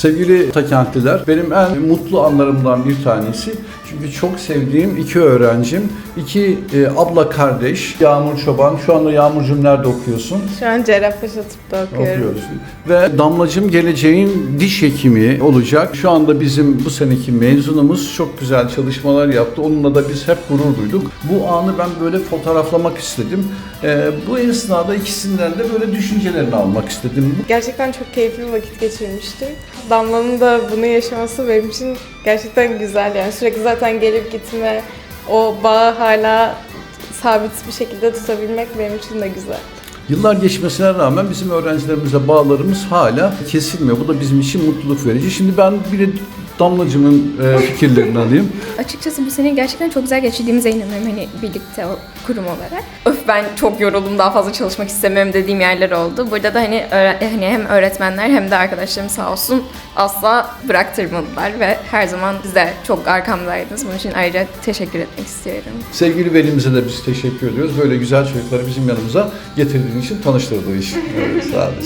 Sevgili Takentliler, benim en mutlu anlarımdan bir tanesi. Çünkü çok sevdiğim iki öğrencim, iki e, abla kardeş, Yağmur Çoban. Şu anda Yağmurcuğum nerede okuyorsun? Şu an Cerrahpaşa Tıp'ta okuyorum. Okuyoruz. Ve Damlacığım geleceğin diş hekimi olacak. Şu anda bizim bu seneki mezunumuz çok güzel çalışmalar yaptı. Onunla da biz hep gurur duyduk. Bu anı ben böyle fotoğraflamak istedim. Ee, bu esnada ikisinden de böyle düşüncelerini almak istedim. Gerçekten çok keyifli vakit geçirmiştim. Damla'nın da bunu yaşaması benim için gerçekten güzel yani. Sürekli zaten gelip gitme, o bağı hala sabit bir şekilde tutabilmek benim için de güzel. Yıllar geçmesine rağmen bizim öğrencilerimizle bağlarımız hala kesilmiyor. Bu da bizim için mutluluk verici. Şimdi ben bir Damlacığımın e, fikirlerini alayım. Açıkçası bu sene gerçekten çok güzel geçirdiğimize inanıyorum hani birlikte o kurum olarak. Öf ben çok yoruldum daha fazla çalışmak istemiyorum dediğim yerler oldu. Burada da hani, hani hem öğretmenler hem de arkadaşlarım sağ olsun asla bıraktırmadılar ve her zaman bize çok arkamdaydınız. Bunun için ayrıca teşekkür etmek istiyorum. Sevgili velimize de biz teşekkür ediyoruz. Böyle güzel çocukları bizim yanımıza getirdiğin için, tanıştırdığın için. Evet, sağ olasın.